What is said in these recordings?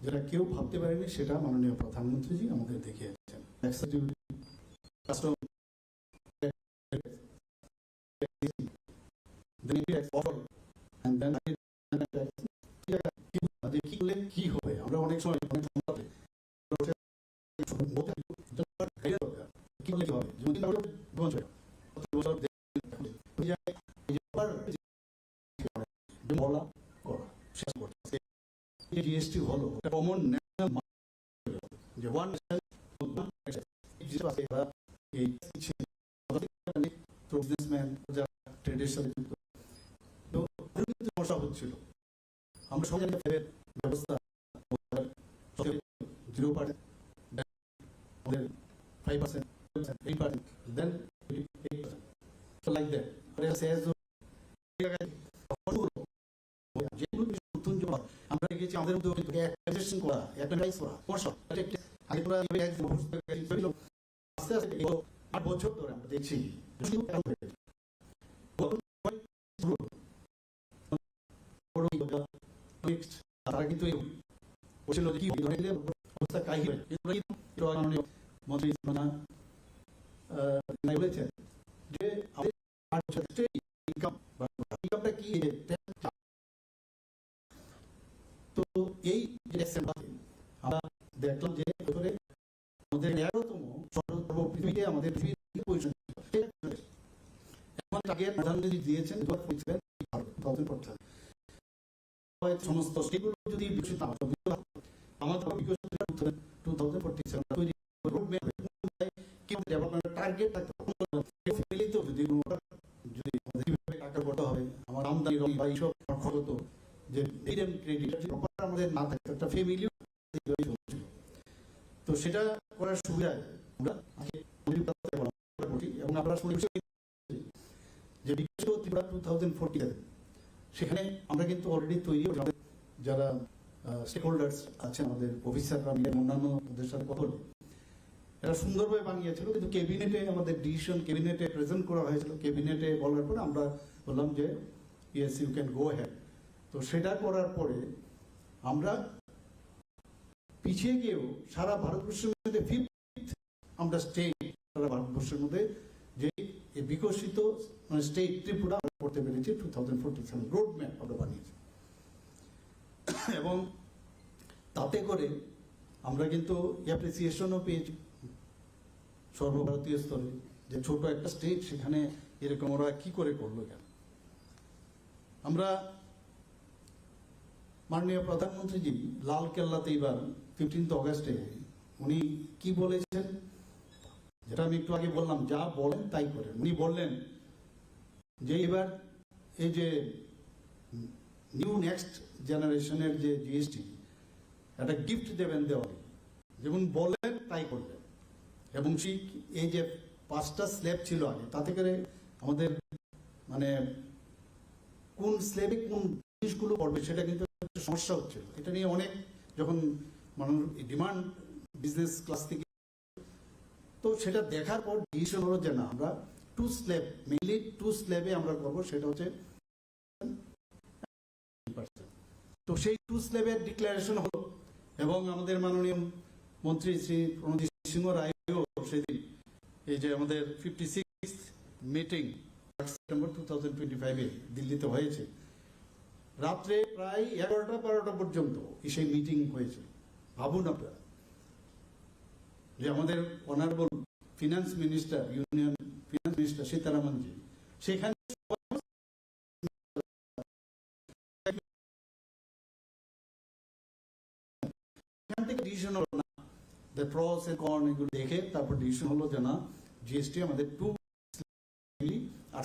যেটা কেউ ভাবতে পারেনি, সেটা মাননীয় প্রধানমন্ত্রীজি আমাদের দেখিয়েছেন। কি হবে? আমরা অনেক সময় হবে যদি আমরা জীবন চলে কত বছর দেখে- ওই জায়গায় এই যে আবার যে বলা করা শেষ করতে যে জিএসটি হলো কমন যে ওয়ান এই বিজনেসম্যান যারা ট্রেডের সাথে যুক্ত সমস্যা হচ্ছিল, আমরা ফেরের ব্যবস্থা zero percent five percent eight percent then eight percent like that যেগুলো আমরা দেখেছি আমাদের মধ্যে কিন্তু অ্যাডমিনিস্ট্রেশন করা অ্যাডভাইস করা একটি আগে গেছিস, আস্তে আস্তে আট বছর ধরে আমরা দেখছি। তারা কিন্তু বলছিল কি অবস্থা মাননীয় মন্ত্রী বলেছেন যে আমাদের ইনকাম ইনকামটা কি এই যে tax তো এই আমরা দেখলাম যে আমাদের আমাদের আগে প্রধানমন্ত্রী দিয়েছেন সমস্ত সেগুলো যদি আমাদের বিকশিত টু থাউজেন্ড সেভেন তৈরি টার্গেট থাকতো ফ্যামিলিতেও যদি কোনো যদি আমাদের কীভাবে টাকা করতে হবে আমার আমদানি রং বা এইসব খরচ হতো যে ফ্রিডম ক্রেডিট প্রপার আমাদের না থাকতো একটা ফ্যামিলি তো সেটা করার সুবিধায় আমরা এবং শুনে যে বিকশিত ত্রিপুরা টু থাউজেন্ড ফোরটি সেখানে আমরা কিন্তু অলরেডি তৈরি যারা স্টেক হোল্ডার্স আছেন, আমাদের অফিসাররা মিলে অন্যান্য ওদের সাথে কথা এরা সুন্দরভাবে বানিয়েছিল, কিন্তু ক্যাবিনেটে আমাদের ডিসিশন ক্যাবিনেটে প্রেজেন্ট করা হয়েছিল। ক্যাবিনেটে বলার পরে আমরা বললাম যে yes you can go had তো সেটা করার পরে আমরা পিছিয়ে গিয়েও সারা ভারতবর্ষের মধ্যে ফিফথ আমরা স্টেট সারা ভারতবর্ষের মধ্যে যে বিকশিত মানে স্টেট ত্রিপুরা করতে পেরেছি two thousand forty seven road map আমরা বানিয়েছি। এবং তাতে করে আমরা কিন্তু অ্যাপ্রিসিয়েশনও পেয়েছি সর্বভারতীয় স্তরে যে ছোট একটা স্টেট সেখানে এরকম ওরা কি করে করল কেন? আমরা মাননীয় প্রধানমন্ত্রীজি, লাল কেল্লাতে এবার ফিফটিন্থ অগস্টে উনি কি বলেছেন? যেটা আমি একটু আগে বললাম, যা বলেন তাই করেন। উনি বললেন যে এবার এই যে নিউ নেক্সট জেনারেশনের যে জিএসটি, একটা গিফট দেবেন দেওয়ালে। যেমন বলেন তাই করবেন এবং সেই এই যে পাঁচটা স্ল্যাব ছিল আগে, তাতে করে আমাদের মানে কোন স্ল্যাবে কোন জিনিসগুলো পড়বে, সেটা কিন্তু একটা সমস্যা হচ্ছিল এটা নিয়ে অনেক যখন মানুষ ডিমান্ড বিজনেস ক্লাস থেকে তো সেটা দেখার পর ডিসিশন হলো যে না, আমরা টু স্ল্যাব মেইনলি টু স্ল্যাবে আমরা করব, সেটা হচ্ছে তো সেই টু স্ল্যাবের ডিক্লারেশন হলো এবং আমাদের মাননীয় মন্ত্রী শ্রী প্রণজিৎ সিংহ রায়ও সেদিন এই যে আমাদের fifty six meeting September two thousand twenty ফাইভে দিল্লিতে হয়েছে। রাত্রে প্রায় এগারোটা বারোটা পর্যন্ত সেই মিটিং হয়েছে। ভাবুন আপনারা যে আমাদের honourable finance minister union finance minister Sitharamanji সেখানে না। প্রস এগুলো দেখে তারপর ডিসিশন হলো যে না জিএসটি আমাদের টু আর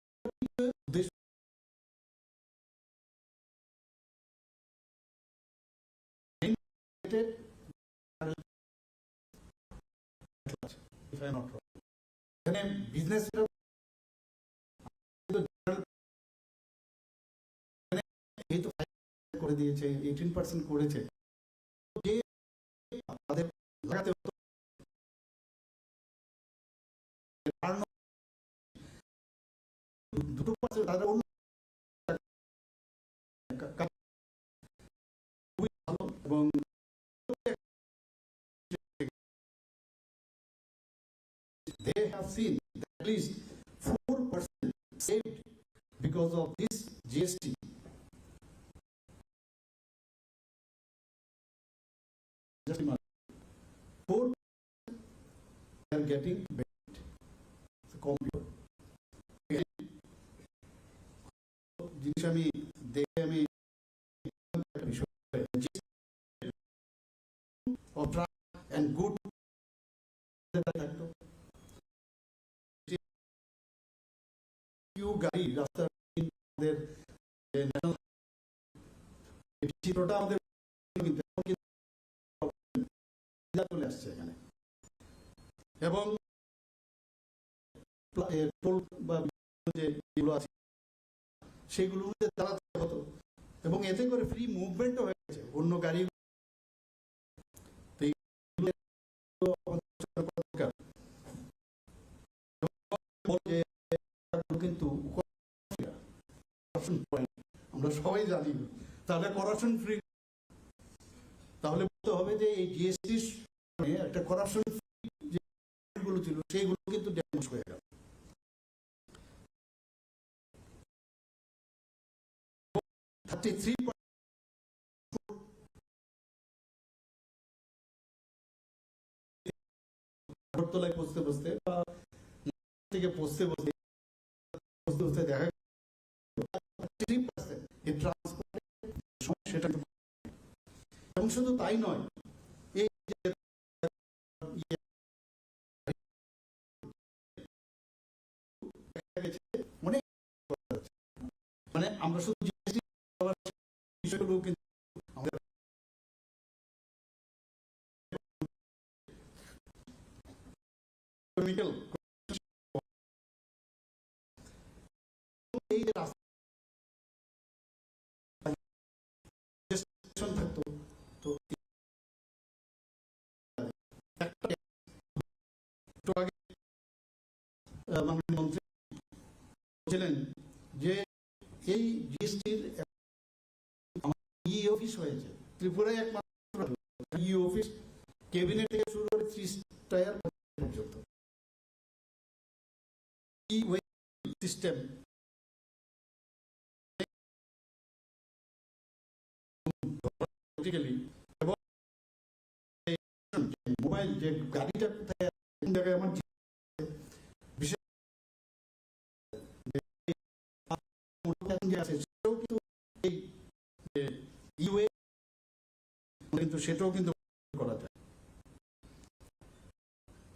if I am not wrong. Business যেহেতু করে দিয়েছে এইটিন পার্সেন্ট করেছে যে তাদের লাগাতে হতো দুটো পার্সেন্ট তাদের অন্য seen at least 4% saved because of this GST. Just imagine. 4 they are getting benefit. It's a computer. জিনিস আমি দেখে আমি একটা বিষয় of truck and good থাকতো কেউ গাড়ি রাস্তার আমাদের চিত্রটা আমাদের চলে আসছে এখানে। এবং টোল বা যেগুলো আছে, সেগুলো চালাতে হতো এবং এতে করে ফ্রি মুভমেন্টও হয়ে গেছে অন্য গাড়ি তো এইগুলো আমাদের দরকার। এবং যে এগুলো কিন্তু আমরা সবাই জানি। তাহলে করাপশন ফ্রি তাহলে বলতে হবে যে এই জিএসটি একটা করাপশন যেগুলো ছিল সেইগুলো কিন্তু ড্যামেজ হয়ে গেল। থার্টি থ্রি আগরতলায় পৌঁছতে পৌঁছতে বা থেকে পৌঁছতে পৌঁছতে দেখা এই ট্রান্সপোর্টের সেটা এবং শুধু তাই নয়, এই অনেক মানে আমরা শুধু বিষয়গুলো কিন্তু আমাদের এই যে রাস্তা বলছিলেন যে এই জিএসটির ই অফিস হয়েছে ত্রিপুরায় একমাত্র ই অফিস ক্যাবিনেট থেকে শুরু করে ত্রিশ টায়ার পর্যন্ত ওয়ে এবং মোবাইল যে গাড়িটা কোথায় জায়গায় কিন্তু সেটাও কিন্তু করা যায়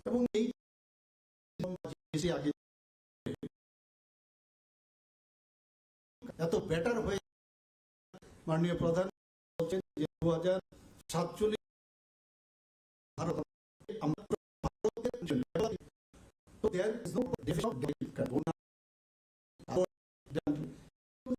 এবং এই আগে এত বেটার হয়ে মাননীয় প্রধান বলছেন যে দু সাতচল্লিশ